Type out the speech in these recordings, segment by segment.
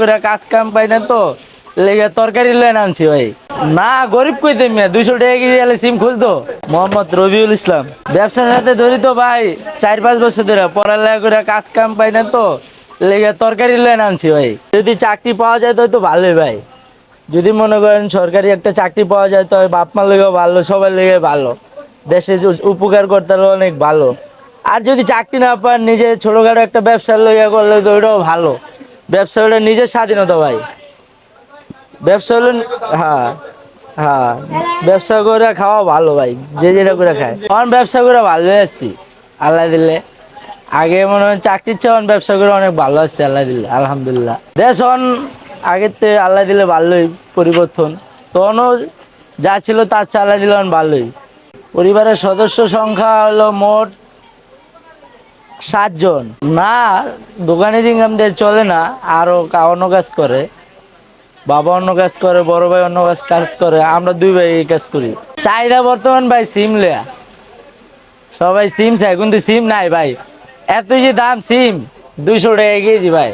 করে কাজ কাম পাই না তো, লেগে তরকারি ভাই। না, গরিব মিয়া, দুইশো রবিউল ইসলাম। ব্যবসার ভাই, চার পাঁচ বছর ধরে করে কাজ কাম পাই না তো তরকারি ভাই। যদি চাকরি পাওয়া যায় তো ভালোই ভাই। যদি মনে করেন সরকারি একটা চাকরি পাওয়া যায় তো বাপ মা লেগেও ভালো সবার লেগে ভালো। দেশে উপকার করতে অনেক ভালো। আর যদি চাকরি না পান, নিজে ছোটোখাটো একটা ব্যবসা লেগে করলে তো ওইটাও ভালো। ব্যবসা হলে নিজের স্বাধীনতা ভাই। ব্যবসা হলো হ্যাঁ হ্যাঁ। ব্যবসা করে খাওয়া ভালো ভাই, যে যেটা করে খায়। আমার ব্যবসা করে ভালো আসছি আল্লাহ দিলে। আগে মনে হয় চাকরির চেয়ে ব্যবসা করে অনেক ভালো আসছে আল্লাহ দিলে, আলহামদুলিল্লাহ। দেশ এখন আগের থেকে আল্লাহ দিলে ভালোই পরিবর্তন। তখনও যা ছিল তার চেয়ে আল্লাহ দিলে এখন ভালোই। পরিবারের সদস্য সংখ্যা হলো মোট সাতজন। না দোকানের ইনকাম চলে না আরও অন্য কাজ করে। বাবা অন্য কাজ করে, বড় ভাই অন্য কাজ কাজ করে, আমরা দুই ভাই এই কাজ করি। চাহিদা বর্তমান ভাই সিম লেয়া। সবাই সিম চাই কিন্তু সিম নাই ভাই। এত যে দাম সিম, দুইশো টাকা কেজি ভাই।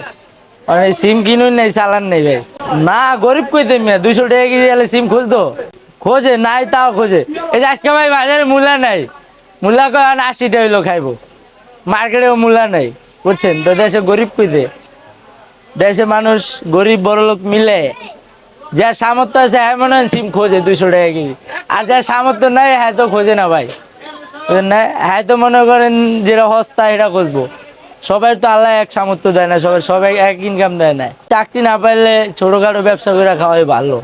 মানে সিম কিনুন নেই, চালান নেই ভাই। না, গরিব কইতে মিয়া, দুইশো টাকা কেজি এলে সিম খুঁজতো। খোঁজে, নাই তাও খোঁজে। এই যে আজকে ভাই বাজারে মূল্য নাই। মূল্য করেন আশি টাকা হইল খাইবো। মার্কেটেও মূল্য নাই, বুঝছেন? তো দেশে গরিব কইতে? দেশে মানুষ গরিব, বড় লোক মিলে যার সামর্থ্য আছে হ্যাঁ মনে হয় সিম খোঁজে দুইশো টাকা কেজি। আর যার সামর্থ্য নাই হ্যাঁ তো খোঁজে না ভাই। না? হ্যাঁ তো মনে করেন যেটা হস্তা এটা খুঁজবো। সবাই তো আল্লাহ এক সামর্থ্য দেয় না, সবাই সবাই এক ইনকাম দেয় না। চাকরি না পাইলে ছোটখাটো ব্যবসা করে খাওয়াই ভালো।